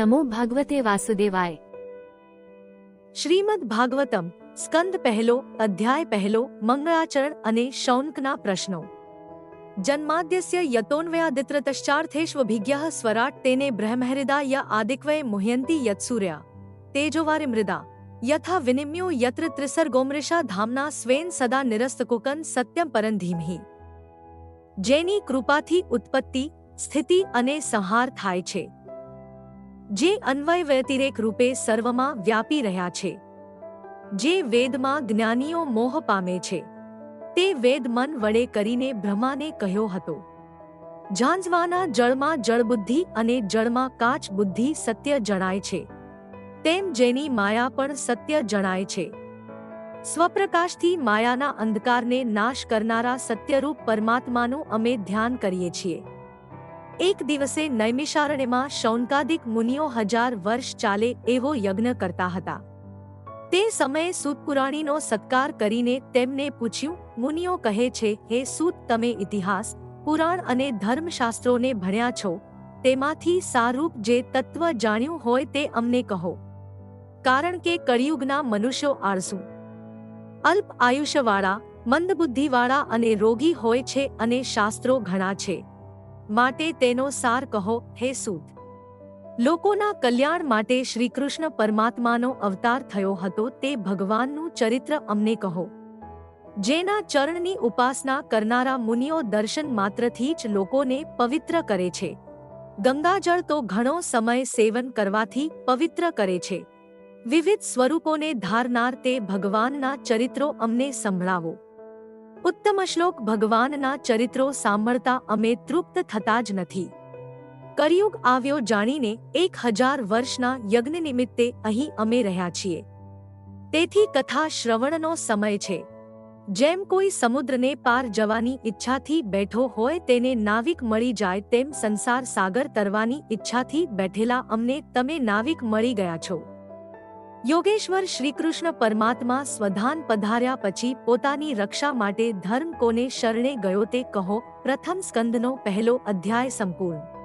નમો ભાગવતે વાસુદેવાય શ્રીમદ ભાગવતમ સ્કંદ પહેલો અધ્યાય પહેલો મંગળાચરણ અને શૌનકના પ્રશ્નો જન્માદ્યસ્ય યતોન્વયાદિત્રતશ્ચાર્થેષ્વભિજ્ઞ સ્વરાટ તેને બ્રહ્મહૃદા ય આદિક્વય મુહ્યંતી યત્સૂર્યા તેજોવારે મૃદા યથા વિનિમ્યો યત્ર ત્રિસર્ગોમૃષા ધામના સ્વેન સદા નિરસ્તકુકન સત્યમ પરંધીમહી જેની કૃપાથી ઉત્પત્તિ સ્થિતિ અને સંહાર થાય છે જે અન્વય વ્યતિરેક રૂપે સર્વમાં વ્યાપી રહ્યા છે. જે વેદમાં જ્ઞાનીઓ મોહ પામે છે. તે વેદ મન વડે કરીને બ્રહ્માને કહ્યો હતો. ઝાંઝવાના જળમાં જળબુદ્ધિ અને જળમાં કાચ બુદ્ધિ સત્ય જણાય છે. તેમ જેની માયા પણ સત્ય જણાય છે. સ્વપ્રકાશથી માયાના અંધકારને નાશ કરનારા સત્યરૂપ પરમાત્માનું અમે ધ્યાન કરીએ છીએ. એક દિવસે નૈમિષારણ્યમાં શૌનકાદિક મુનિઓ હજાર વર્ષ ચાલે એવો યજ્ઞ કરતા હતા. તે સમયે સૂતપુરાણીનો સત્કાર કરીને તેમને પૂછ્યું, મુનિઓ કહે છે, હે સૂત, તમે ઇતિહાસ, પુરાણ અને ધર્મશાસ્ત્રોને ભણ્યા છો, તેમાંથી સારૂપ જે તત્વ જાણ્યું હોય તે અમને કહો. કારણ કે કળિયુગના મનુષ્યો આળસુ. અલ્પ આયુષ્યવાળા, મંદબુદ્ધિવાળા અને રોગી હોય છે અને શાસ્ત્રો ઘણા છે. માટે તેનો સાર કહો, હે સૂત! લોકોના કલ્યાણ માટે શ્રીકૃષ્ણ પરમાત્માનો અવતાર થયો હતો, તે ભગવાનનું ચરિત્ર અમને કહો. જેના ચરણની ઉપાસના કરનારા મુનિઓ દર્શન માત્રથી જ લોકોને પવિત્ર કરે છે. ગંગાજળ તો ઘણો સમય સેવન કરવાથી પવિત્ર કરે છે. વિવિધ સ્વરૂપોને ધારનાર તે ભગવાનના ચરિત્રો અમને સંભળાવો. ઉત્તમ શ્લોક ભગવાનના ચરિત્રો સાંભળતા અમે તૃપ્ત થતા જ નથી. કરિયુગ આવ્યો જાણીને એક હજાર વર્ષના યજ્ઞ નિમિત્તે અહીં અમે રહ્યા છીએ. તેથી કથા શ્રવણનો સમય છે. જેમ કોઈ સમુદ્રને પાર જવાની ઈચ્છાથી બેઠો હોય તેને નાવિક મળી જાય તેમ સંસાર સાગર તરવાની ઈચ્છાથી બેઠેલા અમને તમે નાવિક મળી ગયા છો. યોગેશ્વર શ્રીકૃષ્ણ પરમાત્મા સ્વધાન પધાર્યા પછી પોતાની રક્ષા માટે ધર્મ કોને શરણે ગયો તે કહો. પ્રથમ સ્કંદનો પહેલો અધ્યાય સંપૂર્ણ.